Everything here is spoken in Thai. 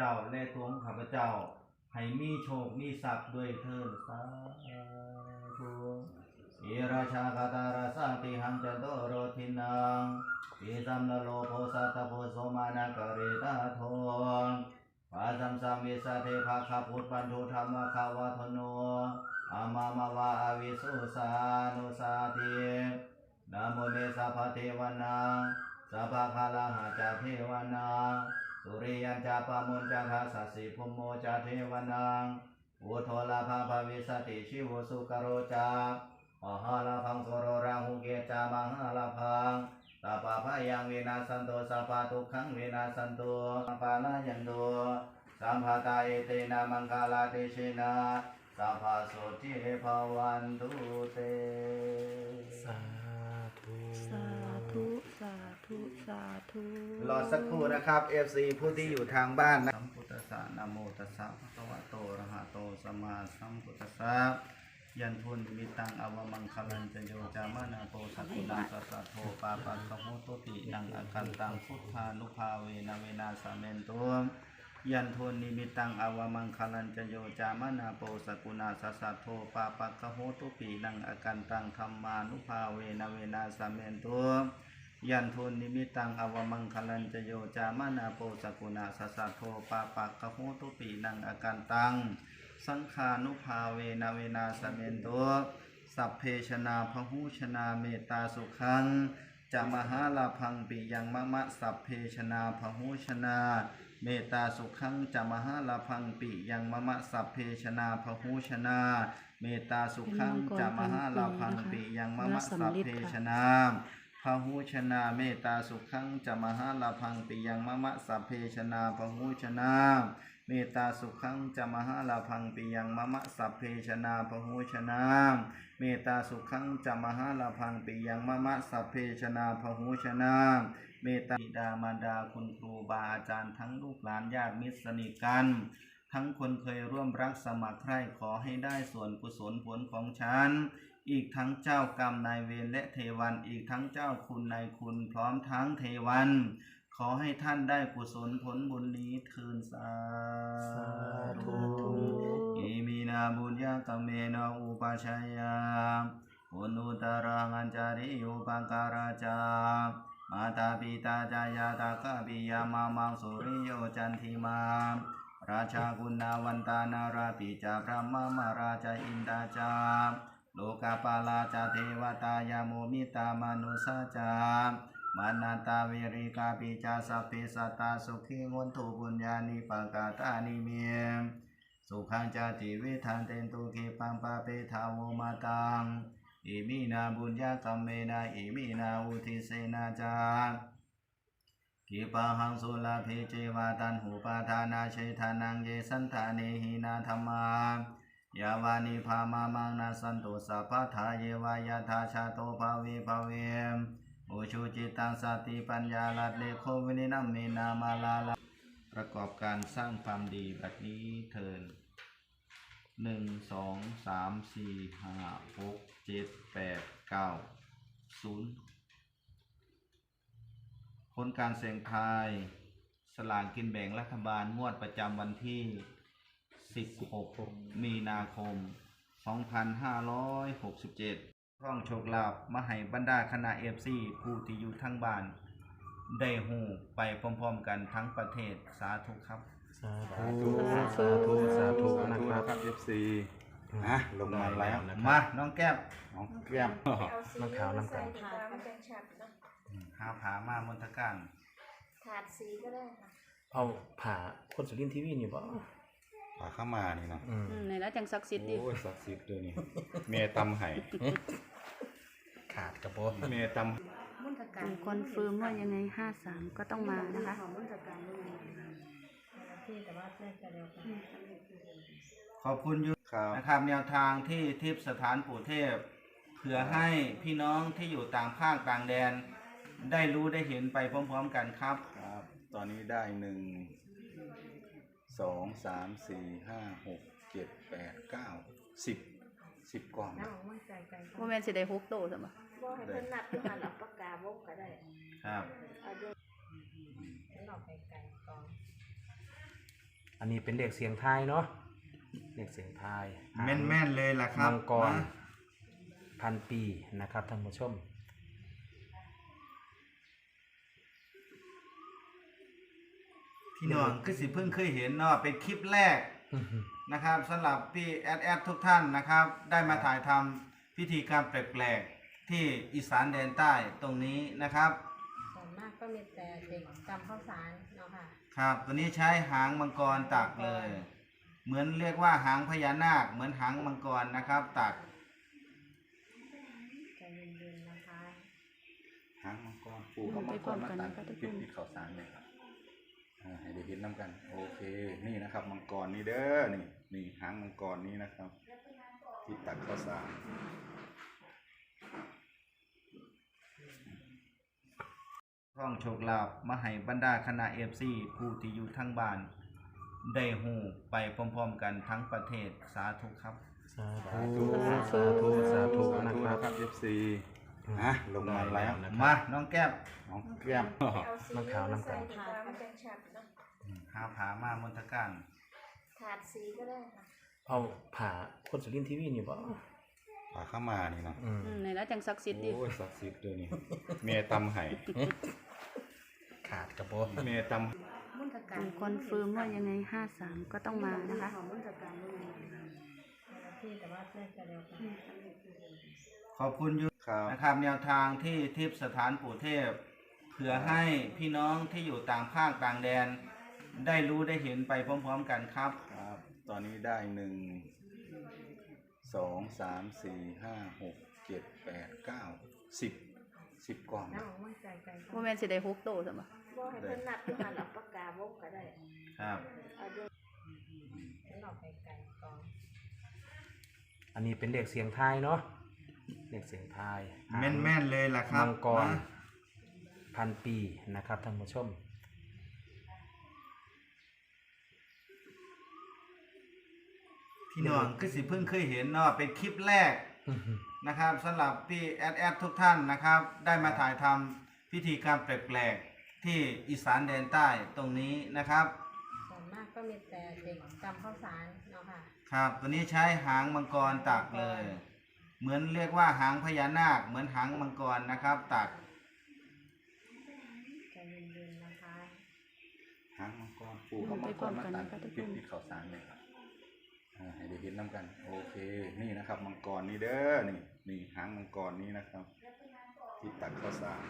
จ้า และตัวของข้าพเจ้า ให้มีโชค มีทรัพย์ด้วยเถิดสาธุเอราชากตาราสังติหังจันโตโรทินังอิสัมนโลโภสัตโพโสมานากเรตาโทปาสัมสัมมิสะเทภาคาพุทธปันทุธรรมคาวาทโนอามามาวาอวิสุสานุสาตินะโมเมสัพพะเทวนาสัพพะคาลาหะจาเทวนา สุริยันจาปามุญจาคาสัสสิภุมโมจาเทวนาอุโทลาภาภวิสติชิวสุกโรจามหาลาพังโสโรรังหุเกจามหาลาพังตาปาพายังวินาสันโตสัพพทุกขังวินาสันโตปาลายันโตสัมภาตาเอเตนะมังคาลาเตชินาสัพพะโสติภวันตุเตสาธุ ธุสาธุสาธุรอสักครู่นะครับ FC ผู้ที่อยู่ทางบ้านนะสัมพุทธัสสะนะโมตัสสะภะคะวะโตอะระหะโตสัมมาสัมพุทธัสสะยันทุนมิตังอวมังคลันจโยจามนาโปสัตตุลังสัสสะโทปาปัสสะโหตุตินังอาคันตังพุทธานุภาเวนะเวนาสาเมนตุ ยันโทนิมิตังอวมังคลันจโยจามนาโปสกุณาสัสสะโทปาปัสสะโหตุปินังอาคันตังธรรมานุภาเวนะเวนาสเมนตุยันโทนิมิตังอวมังคลันจโยจามนาโปสกุณาสัสสะโทปาปักะโหตุปีนังอาการตัง สังขานุภาเวนาเวนาสเมนโตสัพเพชนาพหูชนาเมตตาสุขังจะมหาลาพังปิยังมะมะสัพเพชนาพหูชนา เมตตาสุขังจะมหาลาพังปิยังมะมะสัพเพชนาพหูชนา เมตตาสุขังจะมหาลาพังปิยังมะมะสัพเพชนาพหูชนาเมตตาสุขังจะมหาลาพังปิยังมะมะสัพเพชนาพหูชนาเมตตาสุขังจะมหาลาพังปิยังมะมะสัพเพชนาพหูชนาเมตตาสุขังจะมหาลาพังปิยังมะมะสัพเพชนาพหูชนา เมตตาบิดามารดาคุณครูบาอาจารย์ทั้งลูกหลานญาติมิตรสนิทกัน ทั้งคนเคยร่วมรักสมัครใคร่ขอให้ได้ส่วนกุศลผลของฉัน อีกทั้งเจ้ากรรมนายเวรและเทวัน อีกทั้งเจ้าคุณนายคุณพร้อมทั้งเทวัน ขอให้ท่านได้กุศลผลบุญนี้เทินสาสาธุอิมินาบุญญากเมนะอุปชายาอุนุตรังอัญจาริยุปังการาจา มาตาปิตาจายาตากะปิยามามังสุริโยจันทิมาราชากุณาวันตานาราปิจาพระมมาราชาอินดาจาโลกาปาลาจาเทวตายาโมมิตามนุสาจามานาตาเวริกาปิจาสัพเพสตาสุขิงวนตุบุญญาณิปกาตานิเมียสุขังจาติวิทันเตนตุกิปังปะเปทาวมาตัง อิมินาบุญญากัมเมนาอิมินาอุทิเสนาจากิปะหังสุลาภิเจวาตันหูปาทานาเชทานังเยสันทาเนหินาธรรมายาวานิภามามังนาสันตุสัพพทาเยวายาทาชาโตภาวิภาเวมโอชุจิตังสติปัญญาลัดเลโควินินัมเมนามาลาลาประกอบการสร้างความดีแบบนี้เทิน หนึ่งสองสามสี่ห้าหกเจ็ดแปดเก้าศูนย์ผลการเสี่ยงทายสลากกินแบ่งรัฐบาลงวดประจำวันที่ 16 มีนาคม 2567 ร่องโชคลาภมาให้บรรดาคณะเอฟซีผู้ที่อยู่ทั้งบ้าน ได้หูไปพร้อมๆกันทั้งประเทศสาธุครับ สาธุ สาธุ สาธุนะครับครับ FC อะลงมาแล้วนะมาน้องแก้มน้องแก้มน้ำขาวน้ำกัน ถาดมันเป็นฉัดนะหาผามามนทการถาดสีก็ได้ค่ะเอาผ่าคนสุรินทร์ทีวีนี่บ่ปลาข้ามานี่นะอืมอืมในแล้วจังศักดิ์สิทธิ์ดิ โอ้ยศักดิ์สิทธิ์เลยนี่เมตำไห้ขาดกระโปงเมตมุนตการคอนเฟิร์มว่ายังไงห้าสามก็ต้องมานะคะ ที่แต่ว่าแม่จะเดียวกันขอบคุณยูำครับนะครับแนวทางที่ทิพย์สถานปู่เทพเพื่อให้พี่น้องที่อยู่ต่างภาคต่างแดน ได้รู้ได้เห็นไปพร้อมๆกันครับ ครับ ตอนนี้ได้หนึ่งสองสามสี่ห้าหกเจ็ดแปดเก้าสิบสิบกล่อง น้องมั่นใจใจว่าแม่นสิได้ฮุกโตใช่ไหมบอกให้เพิ่นนัดด้วยกันเอาปากกาวงก็ได้ครับ เอาด้วยหลอกไปไกลกอง อันนี้เป็นเลขเสียงทายเนาะเลขเสียงทายแม่นแม่นๆเลยล่ะครับมังกรนะพันปีนะครับท่านผู้ชม พี่น้องคือสิเพิ่งเคยเห็นเนาะเป็นคลิปแรก นะครับสำหรับพี่แอดแอดทุกท่านนะครับ ได้มาถ่ายทำพิธีกรรมแปลกๆ ที่อีสานแดนใต้ตรงนี้นะครับ ส่วนมากก็มีแต่เด็กกำข้าวสารเนาะ ค่ะครับ ตัวนี้ใช้หางมังกรตักเลย เหมือนเรียกว่าหางพญานาค เหมือนหางมังกรนะครับ ตัก ใจเย็นๆนะคะหางมังกรปูเขามังกรมาตัดปิดปิดข่าวสารเลยครับอ่าให้ได้เห็นน้ำกัน โอเค นี่นะครับ มังกรนี่เด้อนี่นี่หางมังกรนี้นะครับ ที่ตัดข้าวสาร ท่องโชคลาภมาให้บรรดาคณะเอฟซีผู้ที่อยู่ทั้งบ้าน ได้หูไปพร้อมๆกันทั้งประเทศสาธุครับ สาธุสาธุสาธุนะครับครับ FC นะลงมาแล้วนะมา น้องแก้มน้องแก้มน้ำขาวน้ำกันถาดมันจะชัดเนาะหาผามามนตะการถาดสีก็ได้ค่ะเอาผ่าคนสุรินทร์ทีวีนี่บ่ปาเข้ามานี่เนาะอืมอืมในแล้วจังศักดิ์สิทธิ์ดิโอ้ยศักดิ์สิทธิ์เดี๋ยวนี้เมียตำไห้ ขาดกระโปเมียตมุนตะการคอนเฟิร์มว่ายังไงห้าสามก็ต้องมานะคะของมุนตะการด้วยที่แต่ว่าน่าจะเร็วกว่าขอบคุณอยูำครับนะครับแนวทางที่ทิพย์สถานปู่เทพเผื่อให้พี่น้องที่อยู่ต่างภาคต่างแดน ได้รู้ได้เห็นไปพร้อมๆกันครับ ครับ ตอนนี้ได้หนึ่งสองสามสี่ห้าหกเจ็ดแปดเก้าสิบ สิบกล่องน้ำของมันใจใจโมเมนต์สิได้ฮุกโตใช่ไหมบ่ให้เพิ่นนัดอยู่หันหลับปากกาวงก็ได้ครับ เอาด้วยเพิ่นออกไกลๆก่อนอันนี้เป็นเลขเสียงทายเนาะเลขเสียงทายแม่นๆเลยล่ะครับมังกรนะพันปีนะครับท่านผู้ชม พี่น้องคือสิเพิ่งเคยเห็นเนาะเป็นคลิปแรก นะครับสำหรับพี่แอดแอดทุกท่านนะครับ ได้มาถ่ายทำพิธีกรรมแปลกๆที่อีสานแดนใต้ตรงนี้นะครับ ส่วนมากก็มีแต่เด็กกำข้าวสารเนาะค่ะครับตัวนี้ใช้หางมังกรตักเลย เหมือนเรียกว่าหางพญานาค เหมือนหางมังกรนะครับ ตักใจเย็นๆนะคะ หางมังกรปูเขามังกรมาตัดปิดปิดข่าวสารเลยครับอ่าให้ ได้เห็นน้ากัน โอเค นี่นะครับ มังกรนี่เด้อ นี่ นี่หางมังกรนี้นะครับ ที่ตัดข้าวสาร